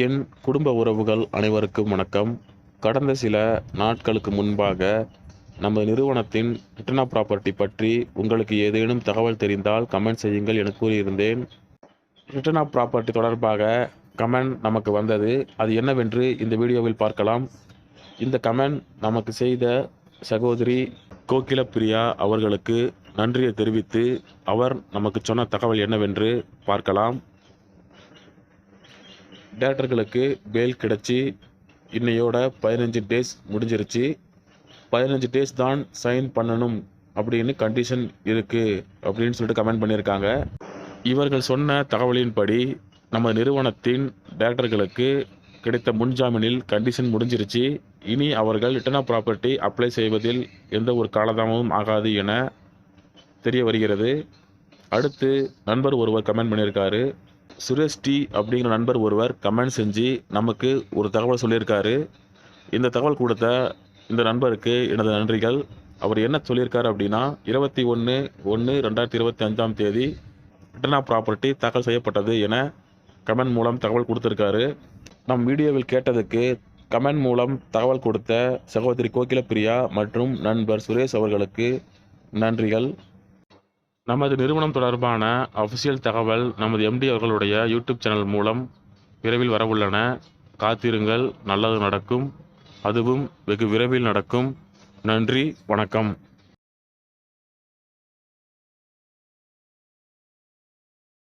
என் குடும்ப உறவுகள் அனைவருக்கும் வணக்கம். கடந்த சில நாட்களுக்கு முன்பாக நம்ம நிறுவனத்தின் ரிட்டர்ன் ப்ராப்பர்ட்டி பற்றி உங்களுக்கு ஏதேனும் தகவல் தெரிந்தால் கமெண்ட் செய்யுங்கள் என கூறியிருந்தேன். ரிட்டர்ன் ஆஃப் ப்ராப்பர்ட்டி தொடர்பாக கமெண்ட் நமக்கு வந்தது. அது என்னவென்று இந்த வீடியோவில் பார்க்கலாம். இந்த கமெண்ட் நமக்கு செய்த சகோதரி கோகில பிரியா அவர்களுக்கு நன்றியை தெரிவித்து அவர் நமக்கு சொன்ன தகவல் என்னவென்று பார்க்கலாம். டேரக்டர்களுக்கு பெயில் கிடச்சி இன்னையோட பதினஞ்சு டேஸ் முடிஞ்சிருச்சு. பதினஞ்சு டேஸ் தான் சைன் பண்ணணும் அப்படின்னு கண்டிஷன் இருக்குது அப்படின்னு சொல்லிட்டு கமெண்ட் பண்ணியிருக்காங்க. இவர்கள் சொன்ன தகவலின்படி நம்ம நிறுவனத்தின் டேரக்டர்களுக்கு கிடைத்த முன்ஜாமீனில் கண்டிஷன் முடிஞ்சிருச்சு. இனி அவர்கள் ரிட்டர்ன் ஆஃப் ப்ராப்பர்ட்டி அப்ளை செய்வதில் எந்த ஒரு காலதாமமும் ஆகாது என தெரிய வருகிறது. அடுத்து நண்பர் ஒருவர் கமெண்ட் பண்ணியிருக்காரு. சுரேஷ் டி அப்படிங்கிற நண்பர் ஒருவர் கமெண்ட் செஞ்சு நமக்கு ஒரு தகவல் சொல்லியிருக்காரு. இந்த தகவல் கொடுத்த இந்த நண்பருக்கு எனது நன்றிகள். அவர் என்ன சொல்லியிருக்காரு அப்படின்னா இருபத்தி ஒன்று ஒன்று ரெண்டாயிரத்தி இருபத்தி அஞ்சாம் தேதி ரிட்டனா ப்ராப்பர்ட்டி தாக்கல் செய்யப்பட்டது என கமெண்ட் மூலம் தகவல் கொடுத்துருக்காரு. நம் வீடியோவில் கேட்டதுக்கு கமெண்ட் மூலம் தகவல் கொடுத்த சகோதரி கோகில பிரியா மற்றும் நண்பர் சுரேஷ் அவர்களுக்கு நன்றிகள். நமது நிறுவனம் தொடர்பான அஃபிஷியல் தகவல் நமது எம்டி அவர்களுடைய யூடியூப் சேனல் மூலம் விரைவில் வரவுள்ளன. காத்திருங்கள். நல்லது நடக்கும். அதுவும் வெகு விரைவில் நடக்கும். நன்றி. வணக்கம்.